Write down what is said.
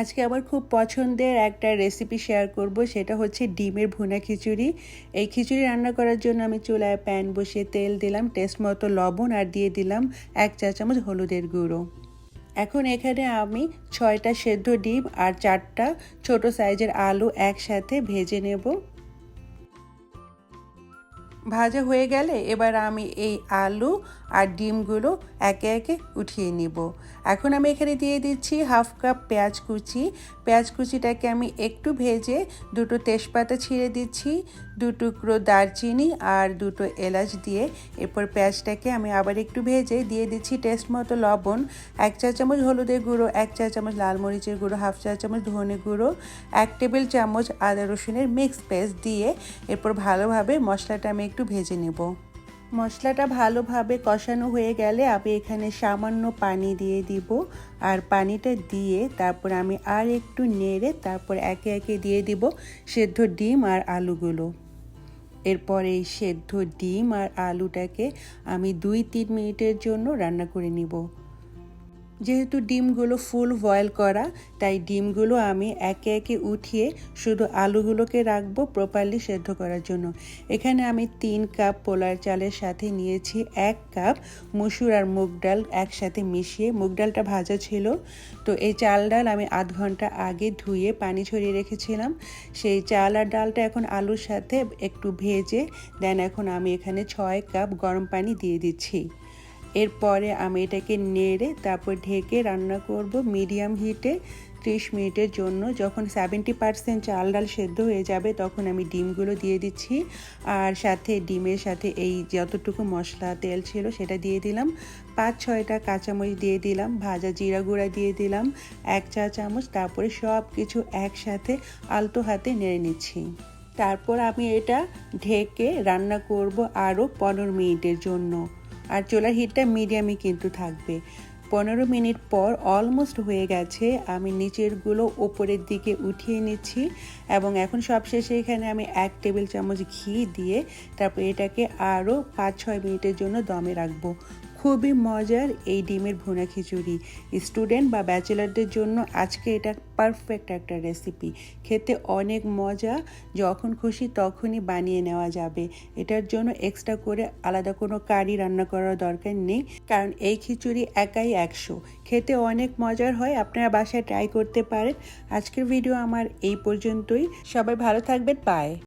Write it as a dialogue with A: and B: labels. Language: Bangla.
A: আজকে আমার খুব পছন্দের একটা রেসিপি শেয়ার করব, সেটা হচ্ছে ডিমের ভুনা খিচুড়ি। এই খিচুড়ি রান্না করার জন্য আমি চুলায় প্যান বসিয়ে তেল দিলাম টেস্ট মতো লবণ আর দিয়ে দিলাম এক চা চামচ হলুদের গুঁড়ো। এখন এখানে আমি ছয়টা সেদ্ধ ডিম আর চারটা ছোট সাইজের আলু একসাথে ভেজে নেব। ভাজা হয়ে গেলে এবার আমি এই আলু আর ডিমগুলো একে একে উঠিয়ে নিব। এখন আমি এখানে দিয়ে দিচ্ছি হাফ কাপ পেঁয়াজ কুচি। পেঁয়াজ কুচিটাকে আমি একটু ভেজে দুটো তেজপাতা ছিঁড়ে দিচ্ছি, দু টুকরো দারচিনি আর দুটো এলাচ দিয়ে। এরপর পেঁয়াজটাকে আমি আবার একটু ভেজে দিয়ে দিচ্ছি টেস্ট মতো লবণ, এক চা চামচ হলুদের গুঁড়ো, এক চা চামচ লাল মরিচের গুঁড়ো, হাফ চা চামচ ধনে গুঁড়ো, এক টেবিল চামচ আদা রসুনের মিক্স পেস্ট দিয়ে। এরপর ভালোভাবে মশলাটা আমি একটু ভেজে নেব। মশলাটা ভালোভাবে কষানো হয়ে গেলে আমি এখানে সামান্য পানি দিয়ে দিব। আর পানিটা দিয়ে তারপর আমি আর একটু নেড়ে তারপর একে একে দিয়ে দিব সেদ্ধ ডিম আর আলুগুলো। এরপর এই সেদ্ধ ডিম আর আলুটাকে আমি দুই তিন মিনিটের জন্য রান্না করে নিব। যেহেতু ডিমগুলো ফুল বয়েল করা, তাই ডিমগুলো আমি একে একে উঠিয়ে শুধু আলুগুলোকে রাখব প্রপারলি সেদ্ধ করার জন্য। এখানে আমি তিন কাপ পোলার চালের সাথে নিয়েছি এক কাপ মসুর আর মুগ ডাল একসাথে মিশিয়ে। মুগ ডালটা ভাজা ছিল, তো এই চাল ডাল আমি আধ ঘণ্টা আগে ধুয়ে পানি ছড়িয়ে রেখেছিলাম। সেই চাল আর ডালটা এখন আলুর সাথে একটু ভেজে, দেন এখন আমি এখানে ছয় কাপ গরম পানি দিয়ে দিচ্ছি। এরপরে আমি এটাকে নেড়ে তারপর ঢেকে রান্না করব মিডিয়াম হিটে ত্রিশ মিনিটের জন্য। যখন সেভেন্টি পার্সেন্ট চাল ডাল সেদ্ধ হয়ে যাবে, তখন আমি ডিমগুলো দিয়ে দিচ্ছি। আর সাথে ডিমের সাথে এই যতটুকু মশলা, তেল ছিল সেটা দিয়ে দিলাম। পাঁচ, ছয়টা কাঁচামরিচ দিয়ে দিলাম, ভাজা জিরা গুঁড়া দিয়ে দিলাম, এক চা চামচ। তারপরে সব কিছু একসাথে আলতো হাতে নেড়ে নিচ্ছি। তারপর আমি এটা ঢেকে রান্না করব আরও পনেরো মিনিটের জন্য। আর চোলার হিটটা মিডিয়ামই কিন্তু থাকবে। পনেরো মিনিট পর অলমোস্ট হয়ে গেছে। আমি নিচেরগুলো ওপরের দিকে উঠিয়ে নিচ্ছি এবং এখন সবশেষে এখানে আমি এক টেবিল চামচ ঘি দিয়ে তারপর এটাকে আরও পাঁচ ছয় মিনিটের জন্য দমে রাখব। খুবই মজার এই ডিমের ভুনা খিচুড়ি। স্টুডেন্ট বা ব্যাচেলারদের জন্য আজকে এটা পারফেক্ট একটা রেসিপি। খেতে অনেক মজা, যখন খুশি তখনই বানিয়ে নেওয়া যাবে। এটার জন্য এক্সট্রা করে আলাদা কোনো কারি রান্না করার দরকার নেই, কারণ এই খিচুড়ি একাই একশো। খেতে অনেক মজার হয়, আপনারা বাসায় ট্রাই করতে পারেন। আজকের ভিডিও আমার এই পর্যন্তই। সবাই ভালো থাকবেন পায়